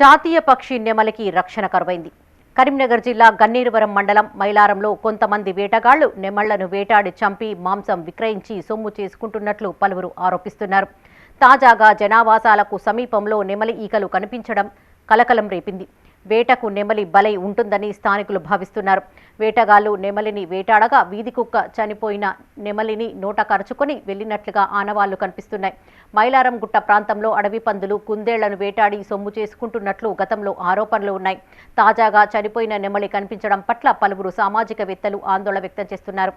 జాతీయ పక్షి నెమలికి రక్షణ కరువైంది. కరీంనగర్ జిల్లా గన్నీరువరం మండలం మైలారంలో కొంతమంది వేటగాళ్ళు నెమళ్ళను వేటాడి చంపి మాంసం విక్రయించి సొమ్ము చేసుకుంటున్నట్లు పలువురు ఆరోపిస్తున్నారు. తాజాగా జనావాసాలకు సమీపంలో నెమలి ఈకలు కనిపించడం కలకలం రేపింది. వేటకు నెమలి బలై ఉంటుందని స్థానికులు భావిస్తున్నారు. వేటగాళ్ళు నెమలిని వేటాడగా వీధి కుక్క చనిపోయిన నెమలిని నోట కరుచుకొని వెళ్ళినట్లుగా ఆనవాళ్ళు కనిపిస్తున్నాయి. మైలారం గుట్ట ప్రాంతంలో అడవి పందులు కుందేళ్ళను వేటాడి సొమ్ము చేసుకుంటున్నట్లు గతంలో ఆరోపణలు ఉన్నాయి. తాజాగా చనిపోయిన నెమలి కనిపించడం పట్ల పలువురు సామాజికవేత్తలు ఆందోళన వ్యక్తం చేస్తున్నారు.